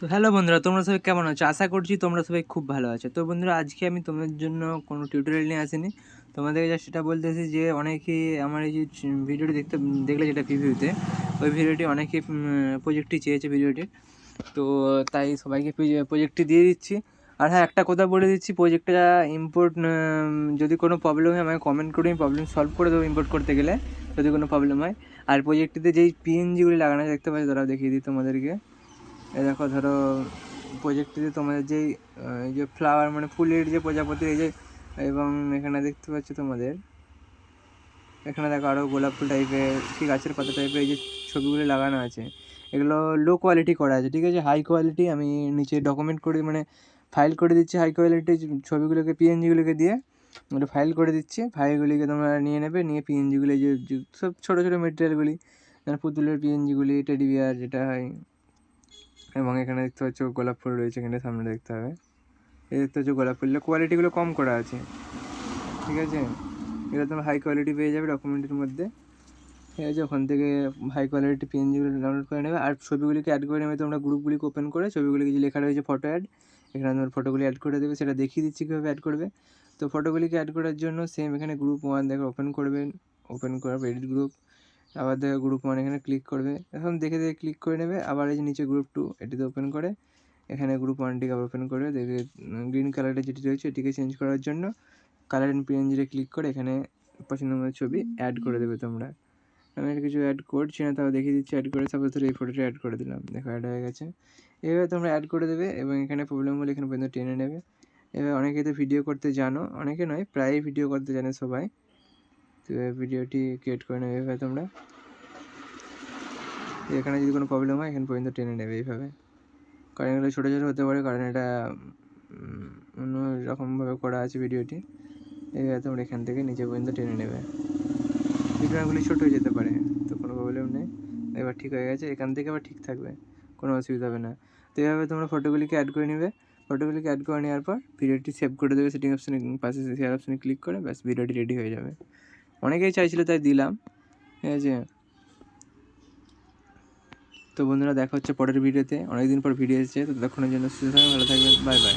তো হ্যালো বন্ধুরা, তোমরা সবাই কেমন আছো? আশা করছি তোমরা সবাই খুব ভালো আছো। তো বন্ধুরা, আজকে আমি তোমাদের জন্য কোনো টিউটোরিয়াল নিয়ে আসিনি। তোমাদের যা সেটা বলতেছি যে অনেকেই আমার এই যে ভিডিওটি দেখতে, দেখলে যেটা প্রিভিউতে ওই ভিডিওটি অনেকেই প্রজেক্টটি চেয়েছে ভিডিওটি তো তাই সবাইকে প্রজেক্টটি দিয়ে দিচ্ছি। আর হ্যাঁ একটা কথা বলে দিচ্ছি প্রজেক্টটা ইম্পোর্ট যদি কোনো প্রবলেম হয়, আমাকে কমেন্ট করে আমি প্রবলেম সলভ করে দেবো ইম্পোর্ট করতে গেলে, যদি কোনো প্রবলেম হয়। আর প্রজেক্টটিতে যেই পিএনজিগুলি লাগানো দেখতে পাচ্ছি, তারাও দেখিয়ে দিই তোমাদেরকে। এই দেখো, ধরো প্রজেক্টটিতে তোমাদের যেই এই যে ফ্লাওয়ার মানে ফুলের যে প্রজাপতি এই যে, এবং এখানে দেখতে পাচ্ছ তোমাদের, এখানে দেখো আরও গোলাপ ফুল টাইপের কি গাছের পাতা টাইপের এই যে ছবিগুলো লাগানো আছে, এগুলো লো কোয়ালিটি করা আছে, ঠিক আছে? হাই কোয়ালিটি আমি নিচে ডকুমেন্ট করে মানে ফাইল করে দিচ্ছি হাই কোয়ালিটি ছবিগুলোকে পিএনজিগুলোকে দিয়ে ওটা ফাইল করে দিচ্ছি ফাইলগুলিকে তোমরা নিয়ে নেবে, নিয়ে পিএনজিগুলি যে সব ছোটো ছোটো মেটেরিয়ালগুলি পুতুলের পিএনজিগুলি টেডি বিয়ার যেটা হয় এবং এখানে দেখতে পাচ্ছ গোলাপ ফুল রয়েছে, এখানে সামনে দেখতে হবে। এই দেখতে পাচ্ছ গোলাপ ফুলের কোয়ালিটিগুলো কম করা আছে। ঠিক আছে? এটা তোমার হাই কোয়ালিটি পেয়ে যাবে ডকুমেন্টের মধ্যে। ঠিক আছে? ওখান থেকে হাই কোয়ালিটি পিএনজিগুলো ডাউনলোড করে নেবে। আর ছবিগুলিকে অ্যাড করে নেবে তোমরা গ্রুপগুলিকে ওপেন করে। ছবিগুলিকে যে লেখা রয়েছে ফটো অ্যাড এখানে তোমার ফটোগুলি অ্যাড করে দেবে। সেটা দেখিয়ে দিচ্ছি কীভাবে অ্যাড করবে। তো ফটোগুলিকে অ্যাড করার জন্য সেম এখানে গ্রুপ ওয়ান দেখো ওপেন করবেন ওপেন করার এডিট গ্রুপ আবার দেখো গ্রুপ ওয়ান এখানে ক্লিক করবে। এখন দেখে দেখে ক্লিক করে নেবে, আবার এই যে নিচে গ্রুপ টু এটিতে ওপেন করে, এখানে গ্রুপ ওয়ানটিকে আবার ওপেন করে দেখে গ্রিন কালারের যেটি রয়েছে এটিকে চেঞ্জ করার জন্য কালার অ্যান্ড পিএনজিতে ক্লিক করে এখানে পছন্দ মতো ছবি অ্যাড করে দেবে তোমরা। আমি আর কিছু অ্যাড করছি না, তাও দেখিয়ে দিচ্ছি অ্যাড করে সাপোজ ধরো এই ফটোটা অ্যাড করে দিলাম। দেখো অ্যাড হয়ে গেছে। এভাবে তোমরা অ্যাড করে দেবে এবং এখানে প্রবলেম হলে এখানে পর্যন্ত টেনে নেবে। এবার অনেকে তো ভিডিও করতে জানো, অনেকে নয়, প্রায়ই ভিডিও করতে জানে সবাই। তো ভিডিওটি ক্রিয়েট করে নেবে এভাবে তোমরা। এখানে যদি কোনো প্রবলেম হয়, এখানে পর্যন্ত টেনে নেবে এইভাবে। কারণ এগুলো ছোটো ছোটো হতে পারে, কারণ এটা অন্য রকমভাবে করা আছে ভিডিওটি। এইভাবে তোমরা এখান থেকে নিচে পর্যন্ত টেনে নেবে। ভিডিওগুলি ছোটো হয়ে যেতে পারে, তো কোনো প্রবলেম নেই। এবার ঠিক হয়ে গেছে, এখান থেকে আবার ঠিক থাকবে, কোনো অসুবিধা হবে না। তো এইভাবে তোমরা ফটোগুলিকে অ্যাড করে নেবে। ফটোগুলিকে অ্যাড করে নেওয়ার পর, ভিডিওটি সেভ করে দেবে সেটিং অপশানে পাশে শেয়ার অপশানে ক্লিক করে, ব্যাস, ভিডিওটি রেডি হয়ে যাবে। অনেকেই চাইছিল তাই দিলাম, ঠিক আছে? তো বন্ধুরা দেখা হচ্ছে পরের ভিডিওতে, অনেকদিন পর ভিডিও এসেছে, তো ততক্ষণের জন্য সুস্থ থাকবেন, ভালো থাকবেন বাই বাই